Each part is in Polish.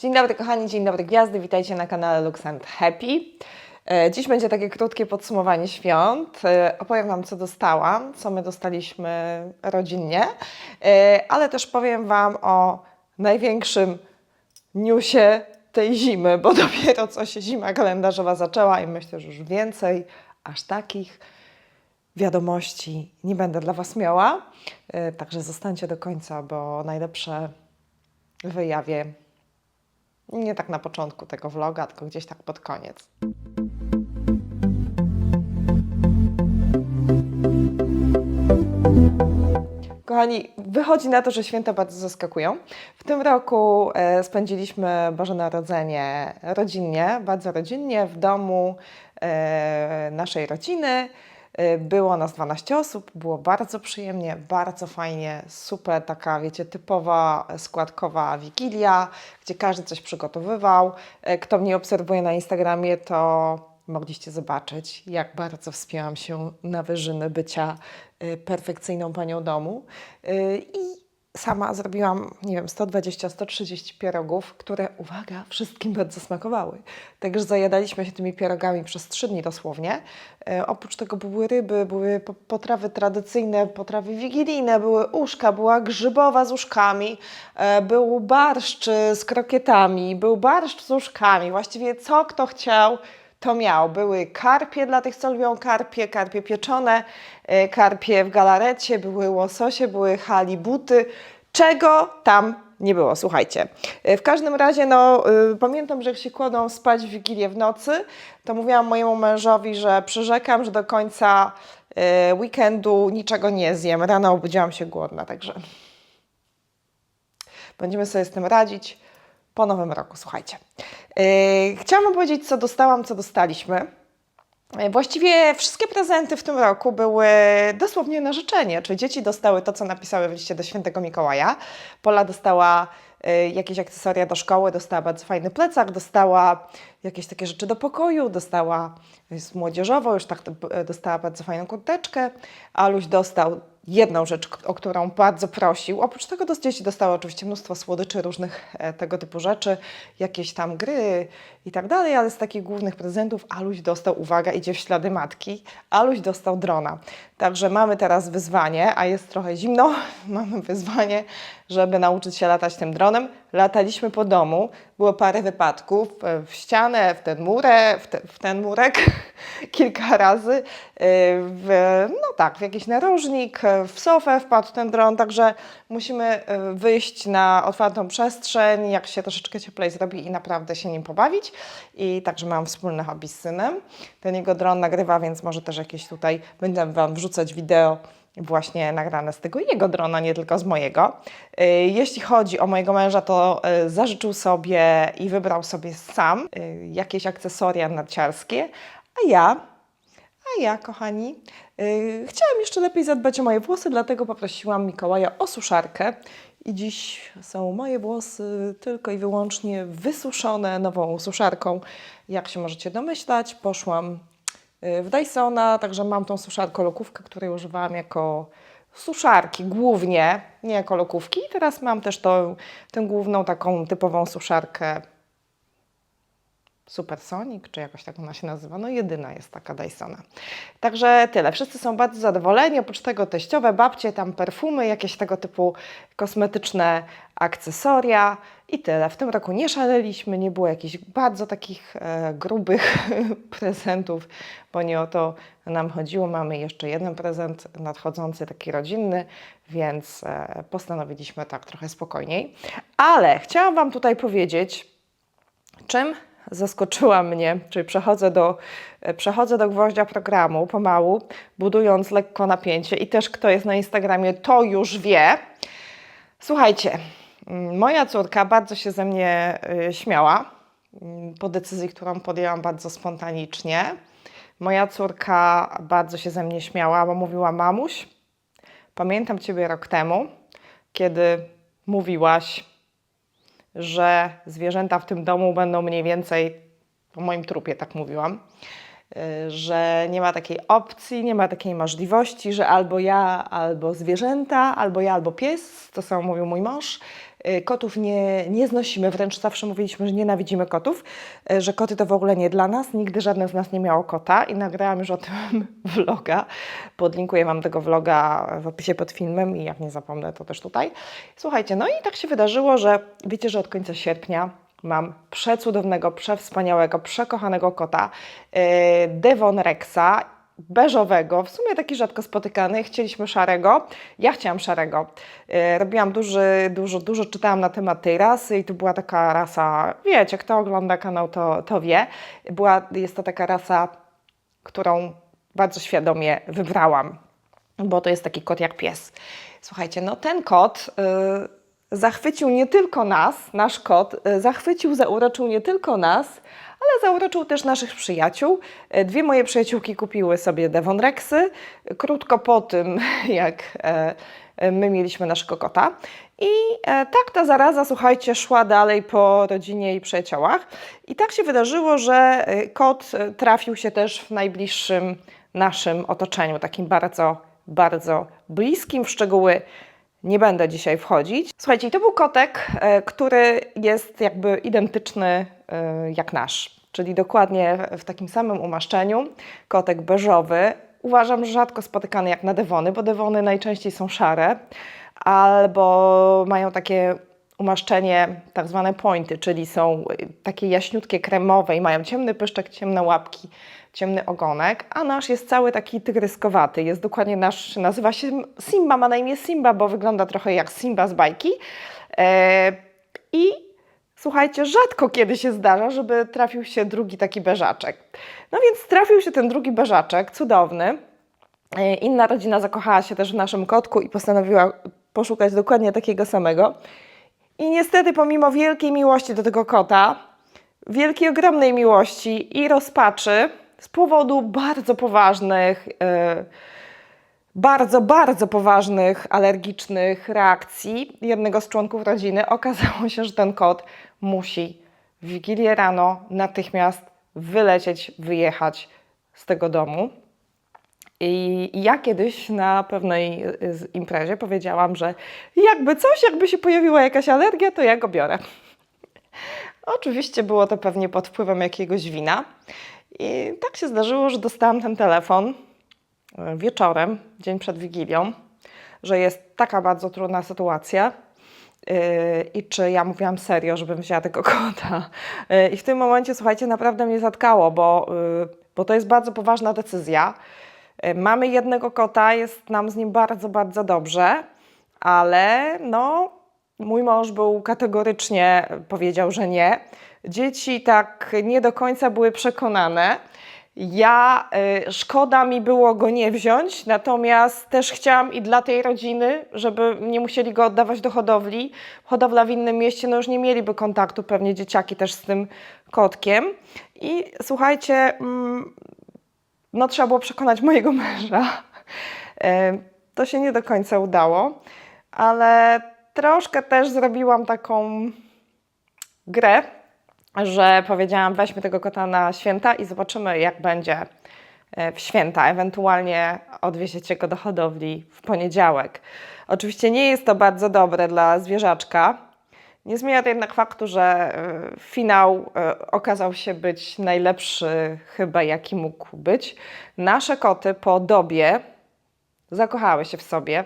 Dzień dobry kochani, dzień dobry gwiazdy, witajcie na kanale Lux and Happy. E, Dziś będzie takie krótkie podsumowanie świąt. E, Opowiem Wam, co dostałam, co my dostaliśmy rodzinnie, E, ale też powiem Wam o największym newsie tej zimy, bo dopiero co się zima kalendarzowa zaczęła i myślę, że już więcej aż takich wiadomości nie będę dla Was miała. Także zostańcie do końca, bo najlepsze wyjawię nie tak na początku tego vloga, tylko gdzieś tak pod koniec. Kochani, wychodzi na to, że święta bardzo zaskakują. W tym roku e, spędziliśmy Boże Narodzenie rodzinnie, bardzo rodzinnie, w domu e, naszej rodziny. E, Było nas 12 osób, było bardzo przyjemnie, bardzo fajnie, super taka, wiecie, typowa składkowa wigilia, gdzie każdy coś przygotowywał. E, Kto mnie obserwuje na Instagramie, to mogliście zobaczyć, jak bardzo wspięłam się na wyżyny bycia y, perfekcyjną panią domu. Y, I sama zrobiłam, nie wiem, 120-130 pierogów, które, uwaga, wszystkim bardzo smakowały. Także zajadaliśmy się tymi pierogami przez trzy dni dosłownie. Y, Oprócz tego były ryby, były po- potrawy tradycyjne, potrawy wigilijne, były uszka, była grzybowa z uszkami, e, był barszcz z krokietami, był barszcz z uszkami. Właściwie co kto chciał, to miał. Były karpie dla tych, co lubią karpie, karpie pieczone, e, karpie w galarecie, były łososie, były halibuty. Czego tam nie było, słuchajcie. E, W każdym razie, no, y, pamiętam, że jak się kładą spać w Wigilię w nocy, to mówiłam mojemu mężowi, że przyrzekam, że do końca e, weekendu niczego nie zjem. Rano obudziłam się głodna, także będziemy sobie z tym radzić po nowym roku, słuchajcie. Yy, chciałam powiedzieć, co dostałam, co dostaliśmy. Yy, Właściwie wszystkie prezenty w tym roku były dosłownie na życzenie, czyli dzieci dostały to, co napisały w liście do świętego Mikołaja. Pola dostała yy, jakieś akcesoria do szkoły, dostała bardzo fajny plecak, dostała jakieś takie rzeczy do pokoju, dostała, jest młodzieżowo, już tak dostała bardzo fajną kurteczkę. Aluś dostał jedną rzecz, o którą bardzo prosił. Oprócz tego dos- dzieci dostały oczywiście mnóstwo słodyczy, różnych e, tego typu rzeczy, jakieś tam gry i tak dalej, ale z takich głównych prezentów Aluś dostał, uwaga, idzie w ślady matki, Aluś dostał drona. Także mamy teraz wyzwanie, a jest trochę zimno, mamy wyzwanie, żeby nauczyć się latać tym dronem. Lataliśmy po domu, było parę wypadków, e, w ścianę, w ten murek, w, te, w ten murek kilka razy, e, w, no tak, w jakiś narożnik, e, w sofę wpadł ten dron, także musimy wyjść na otwartą przestrzeń, jak się troszeczkę cieplej zrobi i naprawdę się nim pobawić. I także mam wspólne hobby z synem. Ten jego dron nagrywa, więc może też jakieś tutaj będę Wam wrzucać wideo właśnie nagrane z tego jego drona, nie tylko z mojego. Y, Jeśli chodzi o mojego męża, to y, zażyczył sobie i wybrał sobie sam y, jakieś akcesoria narciarskie, a ja a ja, kochani, chciałam jeszcze lepiej zadbać o moje włosy, dlatego poprosiłam Mikołaja o suszarkę. I dziś są moje włosy tylko i wyłącznie wysuszone nową suszarką. Jak się możecie domyślać, poszłam w Dysona, także mam tą suszarkę lokówkę, której używałam jako suszarki głównie, nie jako lokówki. I teraz mam też tą, tę główną taką typową suszarkę Supersonic, czy jakoś tak ona się nazywa. No jedyna jest taka Dysona. Także tyle. Wszyscy są bardzo zadowoleni. Oprócz tego teściowe, babcie, tam perfumy, jakieś tego typu kosmetyczne akcesoria i tyle. W tym roku nie szaleliśmy, nie było jakichś bardzo takich e, grubych prezentów, bo nie o to nam chodziło. Mamy jeszcze jeden prezent nadchodzący, taki rodzinny, więc e, postanowiliśmy tak trochę spokojniej. Ale chciałam Wam tutaj powiedzieć, czym zaskoczyła mnie, czyli przechodzę do, e, przechodzę do gwoździa programu pomału, budując lekko napięcie i też kto jest na Instagramie, to już wie. Słuchajcie, mm, moja córka bardzo się ze mnie y, śmiała mm, po decyzji, którą podjęłam bardzo spontanicznie. Moja córka bardzo się ze mnie śmiała, bo mówiła: Mamuś, pamiętam Ciebie rok temu, kiedy mówiłaś, że zwierzęta w tym domu będą mniej więcej po moim trupie, tak mówiłam, że nie ma takiej opcji, nie ma takiej możliwości, że albo ja, albo zwierzęta, albo ja, albo pies, to samo mówił mój mąż, y, kotów nie, nie znosimy, wręcz zawsze mówiliśmy, że nienawidzimy kotów, y, że koty to w ogóle nie dla nas, nigdy żadne z nas nie miało kota i nagrałam już o tym vloga, podlinkuję Wam tego vloga w opisie pod filmem i jak nie zapomnę, to też tutaj. Słuchajcie, no i tak się wydarzyło, że wiecie, że od końca sierpnia mam przecudownego, przewspaniałego, przekochanego kota, yy, Devon Rexa, beżowego, w sumie taki rzadko spotykany. Chcieliśmy szarego, ja chciałam szarego. Yy, robiłam duży, dużo, dużo czytałam na temat tej rasy i to była taka rasa, wiecie, kto ogląda kanał, to, to wie. Była, jest to taka rasa, którą bardzo świadomie wybrałam, bo to jest taki kot jak pies. Słuchajcie, no ten kot... Yy, zachwycił nie tylko nas, nasz kot, e, zachwycił, zauroczył nie tylko nas, ale zauroczył też naszych przyjaciół. E, Dwie moje przyjaciółki kupiły sobie Devon Rexy krótko po tym, jak e, my mieliśmy naszego kota. I tak ta zaraza, słuchajcie, szła dalej po rodzinie i przyjaciołach. I tak się wydarzyło, że kot trafił się też w najbliższym naszym otoczeniu, takim bardzo, bardzo bliskim, w szczegóły nie będę dzisiaj wchodzić. Słuchajcie, to był kotek, e, który jest jakby identyczny e, jak nasz, czyli dokładnie w takim samym umaszczeniu. Kotek beżowy. Uważam, że rzadko spotykany jak na dewony, bo dewony najczęściej są szare albo mają takie umaszczenie tak zwane pointy, czyli są takie jaśniutkie, kremowe i mają ciemny pyszczek, ciemne łapki, ciemny ogonek, a nasz jest cały taki tygryskowaty. Jest dokładnie nasz, nazywa się Simba, ma na imię Simba, bo wygląda trochę jak Simba z bajki. E, I słuchajcie, rzadko kiedy się zdarza, żeby trafił się drugi taki beżaczek. No więc trafił się ten drugi beżaczek, cudowny. E, Inna rodzina zakochała się też w naszym kotku i postanowiła poszukać dokładnie takiego samego. I niestety, pomimo wielkiej miłości do tego kota, wielkiej, ogromnej miłości i rozpaczy z powodu bardzo poważnych, e, bardzo, bardzo poważnych alergicznych reakcji jednego z członków rodziny, okazało się, że ten kot musi w Wigilię rano natychmiast wylecieć, wyjechać z tego domu. I ja kiedyś na pewnej y, imprezie powiedziałam, że jakby coś, jakby się pojawiła jakaś alergia, to ja go biorę. Oczywiście było to pewnie pod wpływem jakiegoś wina. I tak się zdarzyło, że dostałam ten telefon e, wieczorem, dzień przed Wigilią, że jest taka bardzo trudna sytuacja. Yy, I czy ja mówiłam serio, żebym wzięła tego kota. Yy, I w tym momencie, słuchajcie, naprawdę mnie zatkało, bo, bo to jest bardzo poważna decyzja. Yy, Mamy jednego kota, jest nam z nim bardzo, bardzo dobrze, ale no, mój mąż był kategorycznie, powiedział, że nie. Dzieci tak nie do końca były przekonane. Ja, y, szkoda mi było go nie wziąć, natomiast też chciałam i dla tej rodziny, żeby nie musieli go oddawać do hodowli. Hodowla w innym mieście, no już nie mieliby kontaktu pewnie dzieciaki też z tym kotkiem. I słuchajcie, mm, no trzeba było przekonać mojego męża. E, To się nie do końca udało, ale troszkę też zrobiłam taką grę, że powiedziałam, weźmy tego kota na święta i zobaczymy, jak będzie e, w święta. Ewentualnie odwieziecie go do hodowli w poniedziałek. Oczywiście nie jest to bardzo dobre dla zwierzaczka. Nie zmienia to jednak faktu, że e, finał e, okazał się być najlepszy chyba, jaki mógł być. Nasze koty po dobie zakochały się w sobie.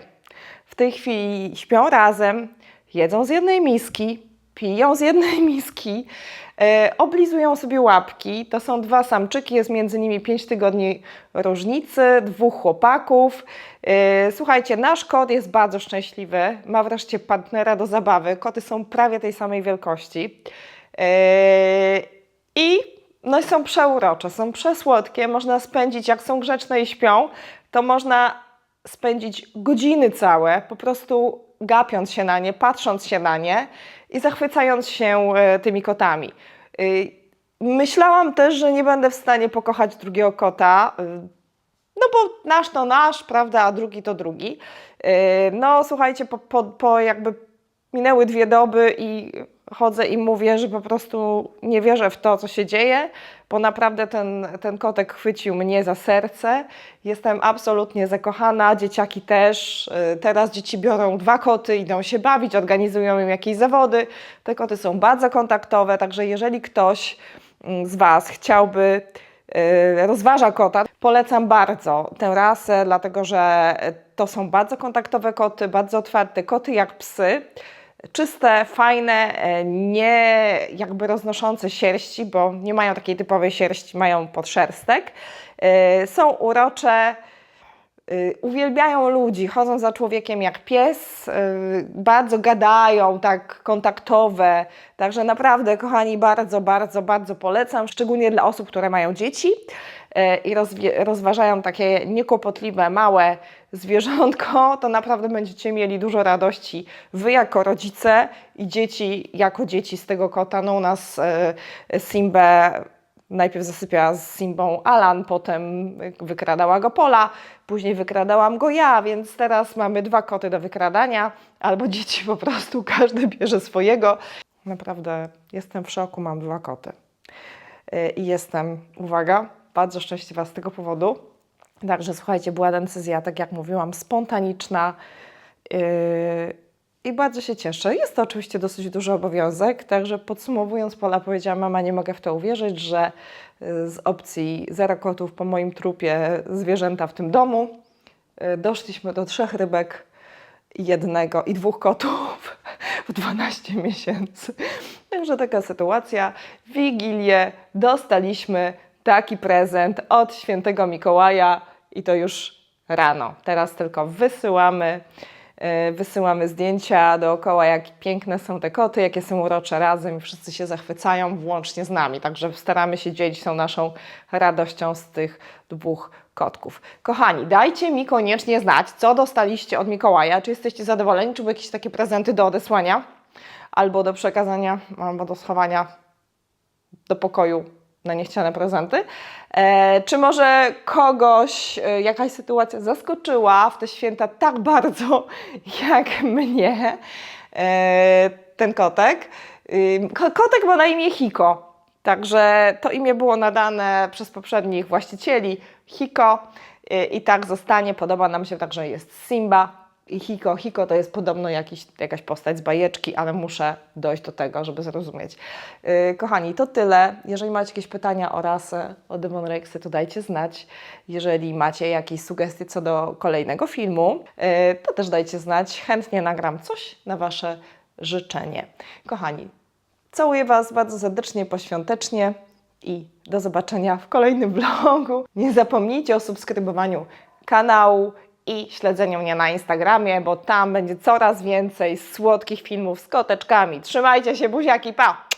W tej chwili śpią razem, jedzą z jednej miski, piją z jednej miski, e, oblizują sobie łapki. To są dwa samczyki, jest między nimi 5 tygodni różnicy, dwóch chłopaków. E, słuchajcie, nasz kot jest bardzo szczęśliwy, ma wreszcie partnera do zabawy. Koty są prawie tej samej wielkości. E, I no, są przeurocze, są przesłodkie, można spędzić, jak są grzeczne i śpią, to można spędzić godziny całe po prostu gapiąc się na nie, patrząc się na nie i zachwycając się e, tymi kotami. Y, Myślałam też, że nie będę w stanie pokochać drugiego kota, y, no bo nasz to nasz, prawda, a drugi to drugi. No słuchajcie, po, po, po jakby minęły dwie doby i chodzę i mówię, że po prostu nie wierzę w to, co się dzieje, bo naprawdę ten, ten kotek chwycił mnie za serce. Jestem absolutnie zakochana, dzieciaki też. Y, Teraz dzieci biorą dwa koty, idą się bawić, organizują im jakieś zawody. Te koty są bardzo kontaktowe, także jeżeli ktoś mm, z Was chciałby y, rozważa kota. Polecam bardzo tę rasę, dlatego że to są bardzo kontaktowe koty, bardzo otwarte koty jak psy. Czyste, fajne, e, nie jakby roznoszące sierści, bo nie mają takiej typowej sierści, mają podszerstek. E, Są urocze, y, uwielbiają ludzi, chodzą za człowiekiem jak pies, bardzo gadają, tak kontaktowe. Także naprawdę, kochani, bardzo, bardzo, bardzo polecam, szczególnie dla osób, które mają dzieci i rozważają takie niekłopotliwe, małe zwierzątko, to naprawdę będziecie mieli dużo radości. Wy jako rodzice i dzieci jako dzieci z tego kota. No u nas y, Simbę Najpierw zasypiała z Simbą Alan, potem wykradała go Pola, później wykradałam go ja, więc teraz mamy dwa koty do wykradania, albo dzieci po prostu, każdy bierze swojego. Naprawdę jestem w szoku, mam dwa koty. Yy, I jestem, uwaga, bardzo szczęśliwa z tego powodu. Także słuchajcie, była decyzja, tak jak mówiłam, spontaniczna. Yy, i bardzo się cieszę. Jest to oczywiście dosyć duży obowiązek, także podsumowując, Pola powiedziała, mama nie mogę w to uwierzyć, że y, z opcji zero kotów po moim trupie zwierzęta w tym domu y, doszliśmy do trzech rybek jednego i dwóch kotów w 12 miesięcy. Także taka sytuacja. Wigilię dostaliśmy taki prezent od świętego Mikołaja i to już rano. Teraz tylko wysyłamy. Yy, Wysyłamy zdjęcia dookoła, jak piękne są te koty, jakie są urocze razem i wszyscy się zachwycają, włącznie z nami. Także staramy się dzielić tą naszą radością z tych dwóch kotków. Kochani, dajcie mi koniecznie znać, co dostaliście od Mikołaja. Czy jesteście zadowoleni, czy były jakieś takie prezenty do odesłania, albo do przekazania, albo do schowania do pokoju na niechciane prezenty. E, czy może kogoś e, jakaś sytuacja zaskoczyła w te święta tak bardzo jak mnie e, ten kotek? Ko- Kotek ma na imię Hiko, także to imię było nadane przez poprzednich właścicieli Hiko y, i tak zostanie. Podoba nam się także jest Simba i Hiko. Hiko to jest podobno jakiś, jakaś postać z bajeczki, ale muszę dojść do tego, żeby zrozumieć. Yy, kochani, to tyle. Jeżeli macie jakieś pytania o rasę, o Demon Rexy, to dajcie znać. Jeżeli macie jakieś sugestie co do kolejnego filmu, yy, to też dajcie znać. Chętnie nagram coś na Wasze życzenie. Kochani, całuję Was bardzo serdecznie, poświątecznie i do zobaczenia w kolejnym vlogu. Nie zapomnijcie o subskrybowaniu kanału i śledzeniu mnie na Instagramie, bo tam będzie coraz więcej słodkich filmów z koteczkami. Trzymajcie się, buziaki, pa!